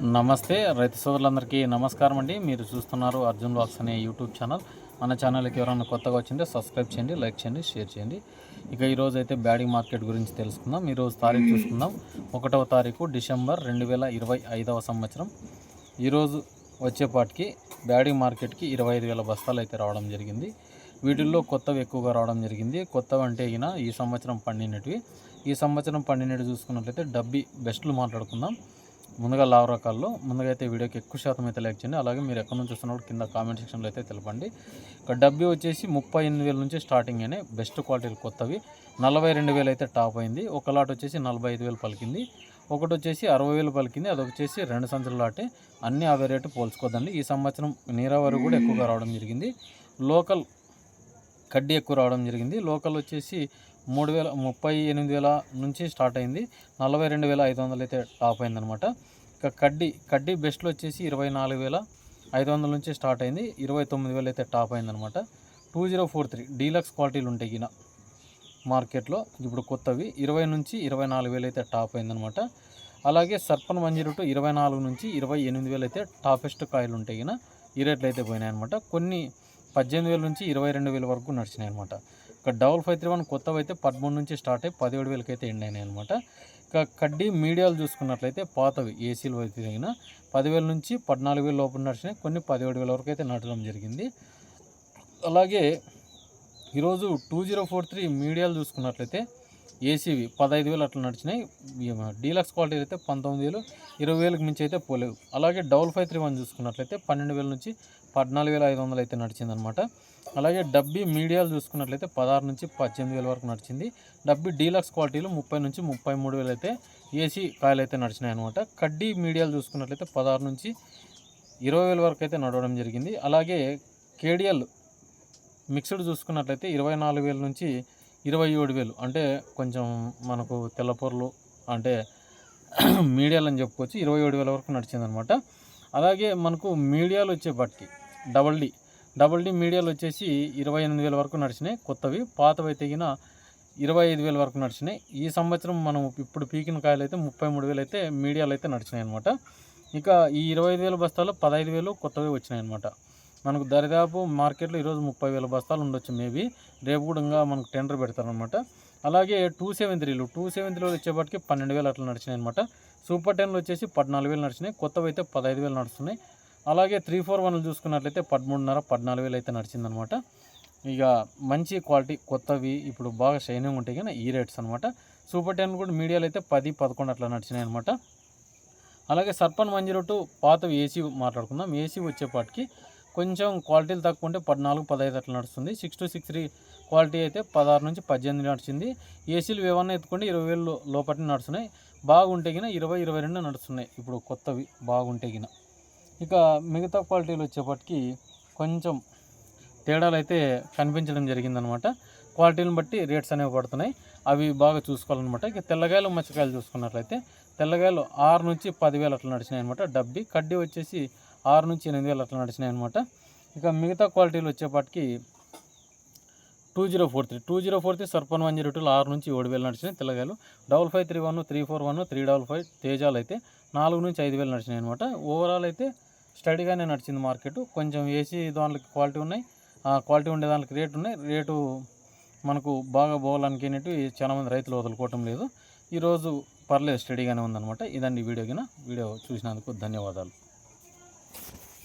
నమస్తే రైతు సోదరులందరికీ నమస్కారం అండి. మీరు చూస్తున్నారు అర్జున్ బాక్స్ అనే యూట్యూబ్ ఛానల్. మన ఛానల్కి ఎవరైనా కొత్తగా వచ్చింటే సబ్స్క్రైబ్ చేయండి లైక్ చేయండి షేర్ చేయండి. ఇక ఈరోజు అయితే బ్యాడీ మార్కెట్ గురించి తెలుసుకుందాం. ఈరోజు తారీఖు చూసుకుందాం. ఒకటవ తారీఖు డిసెంబర్ రెండు వేల ఇరవై ఐదవ సంవత్సరం. ఈరోజు వచ్చేపాటికి బ్యాడీ మార్కెట్కి ఇరవై ఐదు వేల బస్తాలు అయితే రావడం జరిగింది. వీటిల్లో కొత్తవి ఎక్కువగా రావడం జరిగింది. కొత్తవి అంటే అయినా ఈ సంవత్సరం పండినటివి. ఈ సంవత్సరం పండినట్టు చూసుకున్నట్లయితే డబ్బి బెస్ట్లు మాట్లాడుకుందాం. ముందుగా లావ్ రకాల్లో ముందుగా అయితే వీడియోకి ఎక్కువ శాతం అయితే లైక్ చేయండి. అలాగే మీరు ఎక్కడి నుంచి చూస్తున్నప్పుడు కింద కామెంట్ సెక్షన్లో అయితే తెలపండి. ఇక డబ్బి వచ్చేసి ముప్పై ఎనిమిది వేల నుంచి స్టార్టింగ్ అనే బెస్ట్ క్వాలిటీలు కొత్తవి. నలభై రెండు వేలు అయితే టాప్ అయింది. ఒక లాట్ వచ్చేసి నలభై ఐదు వేలు పలికింది. ఒకటి వచ్చేసి అరవై వేలు పలికింది. అదొచ్చేసి రెండు సంచుల లాటే. అన్ని అవే రేటు పోల్చుకోదండి. ఈ సంవత్సరం నీరావరి కూడా ఎక్కువగా రావడం జరిగింది. లోకల్ కడ్డీ ఎక్కువ రావడం జరిగింది. లోకల్ వచ్చేసి మూడు వేల ముప్పై ఎనిమిది వేల నుంచి స్టార్ట్ అయింది. నలభై రెండు వేల ఐదు వందలు అయితే టాప్ అయిందనమాట ఇక కడ్డీ కడ్డీ బెస్ట్లో వచ్చేసి ఇరవై నాలుగు వేల ఐదు వందల నుంచి స్టార్ట్ అయింది. ఇరవై తొమ్మిది వేలు అయితే టాప్ అయిందనమాట two zero four three deluxe క్వాలిటీలు ఉంటాయి ఈయన మార్కెట్లో ఇప్పుడు కొత్తవి. ఇరవై నుంచి ఇరవై నాలుగు వేలు అయితే టాప్ అయిందనమాట అలాగే సర్పన్ వన్ జీరో టూ ఇరవై నాలుగు నుంచి ఇరవై ఎనిమిది వేలు అయితే టాపెస్ట్ కాయలు ఉంటాయి ఈయన. ఈ రేట్లు అయితే పోయినాయి అనమాట కొన్ని పద్దెనిమిది వేల నుంచి ఇరవై రెండు వేల వరకు నడిచినాయి అనమాట ఇక డబల్ ఫైవ్ త్రీ వన్ కొత్తవి అయితే పదమూడు నుంచి స్టార్ట్ అయ్యి పదిహేడు వేలకి అయితే ఎండ్ అయినాయి అనమాట ఇక కడ్డీ మీడియాలు చూసుకున్నట్లయితే పాతవి ఏసీలు అయితే తగిన పదివేల నుంచి పద్నాలుగు వేల లోపల నడిచినాయి. కొన్ని పదిహేడు వేల వరకు అయితే నడచడం జరిగింది. అలాగే ఈరోజు టూ జీరో ఫోర్ త్రీ మీడియాలు చూసుకున్నట్లయితే ఏసీవి పదహైదు వేలు అట్లా నడిచినాయి. డీలక్స్ క్వాలిటీ అయితే పంతొమ్మిది వేలు ఇరవై వేలకు మించి అయితే పోలేవు అలాగే డబల్ ఫైవ్ త్రీ వన్ చూసుకున్నట్లయితే పన్నెండు వేల నుంచి పద్నాలుగు వేల ఐదు వందలు అయితే నడిచిందనమాట. అలాగే డబ్బీ మీడియాలు చూసుకున్నట్లయితే పదహారు నుంచి పద్దెనిమిది వేల వరకు నడిచింది. డబ్బీ డీలక్స్ క్వాలిటీలో ముప్పై నుంచి ముప్పై మూడు వేలు అయితే ఏసీ కాయలు అయితే నడిచినాయి అనమాట. కడ్డీ మీడియాలు చూసుకున్నట్లయితే పదహారు నుంచి ఇరవై వేల వరకు అయితే నడవడం జరిగింది. అలాగే కేడిఎల్ మిక్స్డ్ చూసుకున్నట్లయితే ఇరవై నాలుగు వేల నుంచి ఇరవై ఏడు వేలు. అంటే కొంచెం మనకు తెల్లపొరలు అంటే మీడియాలు అని చెప్పుకోవచ్చు ఇరవై ఏడు వేల వరకు నడిచిందనమాట. అలాగే మనకు మీడియాలు వచ్చే బట్టి డబల్ డి. డబల్ డి మీడియాలు వచ్చేసి ఇరవై ఎనిమిది వేల వరకు నడిచినాయి. కొత్తవి. పాతవి తెగిన ఇరవై ఐదు వేల వరకు నడిచినాయి. ఈ సంవత్సరం మనం ఇప్పుడు పీకిన కాయలు అయితే ముప్పై మూడు వేలు అయితే మీడియాలు అయితే నడిచినాయి అనమాట. ఇక ఈ ఇరవై ఐదు వేల బస్తాల్లో పదహైదు వేలు కొత్తవి వచ్చినాయి అనమాట. మనకు దరిదాపు మార్కెట్లో ఈరోజు ముప్పై వేల బస్తాలు ఉండొచ్చు మేబీ. రేపు కూడా ఇంకా మనకు టెండర్ పెడతారనమాట అలాగే టూ సెవెన్ త్రీలు టూ సెవెన్ త్రీలో వచ్చేపటికి పన్నెండు వేలు అట్లా నడిచినాయి అనమాట సూపర్ టెన్లు వచ్చేసి పద్నాలుగు వేలు నడిచినాయి కొత్తవి అయితే పదహైదు వేలు నడుస్తున్నాయి. అలాగే త్రీ ఫోర్ వన్లు చూసుకున్నట్లయితే పదమూడున్నర పద్నాలుగు వేలు అయితే నడిచిందనమాట ఇక మంచి క్వాలిటీ కొత్తవి ఇప్పుడు బాగా షైనింగ్ ఉంటాయి కానీ ఈ రేట్స్ అనమాట సూపర్ టెన్ కూడా మీడియాలో అయితే పది పదకొండు అట్లా నడిచినాయి అనమాట అలాగే సర్పన్ వన్ జీరో టూ పాతవి ఏసీ మాట్లాడుకుందాం. ఏసీ వచ్చేపాటికి కొంచెం క్వాలిటీలు తక్కువ ఉంటే పద్నాలుగు పదహైదు అట్లా నడుస్తుంది. Six two six three quality అయితే పదహారు నుంచి పద్దెనిమిది నడిచింది. ఏసీలు ఏమన్నా ఎత్తుకుంటే ఇరవై వేలు లోపల నడుస్తున్నాయి. బాగుంటే గిన ఇరవై ఇరవై రెండు నడుస్తున్నాయి. ఇప్పుడు కొత్తవి బాగుంటే గిన. ఇక మిగతా క్వాలిటీలు వచ్చేపటికి కొంచెం తేడాలు అయితే కనిపించడం జరిగిందనమాట. క్వాలిటీని బట్టి రేట్స్ అనేవి పడుతున్నాయి. అవి బాగా చూసుకోవాలన్నమాట. ఇక తెల్లగాయలు మచ్చకాయలు చూసుకున్నట్లయితే తెల్లగాయలు ఆరు నుంచి పదివేలు అట్లా నడిచినాయి అనమాట డబ్బి కడ్డీ వచ్చేసి ఆరు నుంచి ఎనిమిది వేలు అట్లా నడిచినాయి అనమాట ఇక మిగతా క్వాలిటీలు వచ్చేపాటికి two zero four three two zero four three సర్పన్ one zero టూలో ఆరు నుంచి ఏడు వేలు నడిచినాయి తెల్లగాయలు. Double five three one three four one three double five తేజాలు అయితే నాలుగు నుంచి ఐదు వేలు నడిచినాయి అనమాట ఓవరాల్ అయితే స్టడీగానే నడిచింది మార్కెట్ కొంచెం ఏసీ దానికి క్వాలిటీ ఉన్నాయి. క్వాలిటీ ఉండే దానికి రేటు ఉన్నాయి. రేటు మనకు బాగా పోవాలనికి అనేటివి చాలామంది రైతులు వదులుకోవటం లేదు. ఈరోజు పర్లేదు స్టడీగానే ఉందన్నమాట. ఇదండి వీడియో కింద వీడియో చూసినందుకు ధన్యవాదాలు.